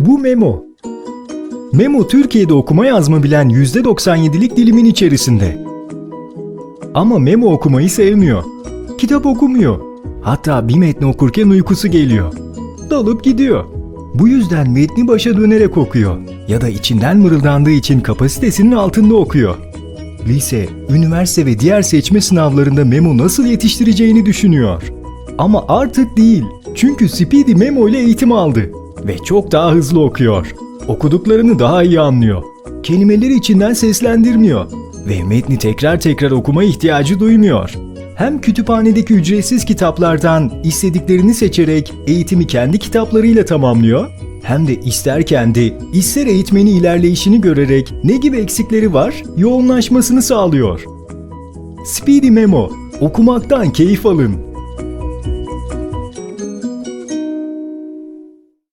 Bu Memo. Memo Türkiye'de okuma yazma bilen %97'lik dilimin içerisinde. Ama Memo okumayı sevmiyor. Kitap okumuyor. Hatta bir metni okurken uykusu geliyor. Dalıp gidiyor. Bu yüzden metni başa dönerek okuyor. Ya da içinden mırıldandığı için kapasitesinin altında okuyor. Lise, üniversite ve diğer seçme sınavlarında Memo nasıl yetiştireceğini düşünüyor. Ama artık değil. Çünkü Speedy Memo ile eğitim aldı. Ve çok daha hızlı okuyor. Okuduklarını daha iyi anlıyor. Kelimeleri içinden seslendirmiyor. Ve metni tekrar tekrar okuma ihtiyacı duymuyor. Hem kütüphanedeki ücretsiz kitaplardan istediklerini seçerek eğitimi kendi kitaplarıyla tamamlıyor, hem de ister kendi, ister eğitmeni ilerleyişini görerek ne gibi eksikleri var, yoğunlaşmasını sağlıyor. Speedy Memo, okumaktan keyif alın.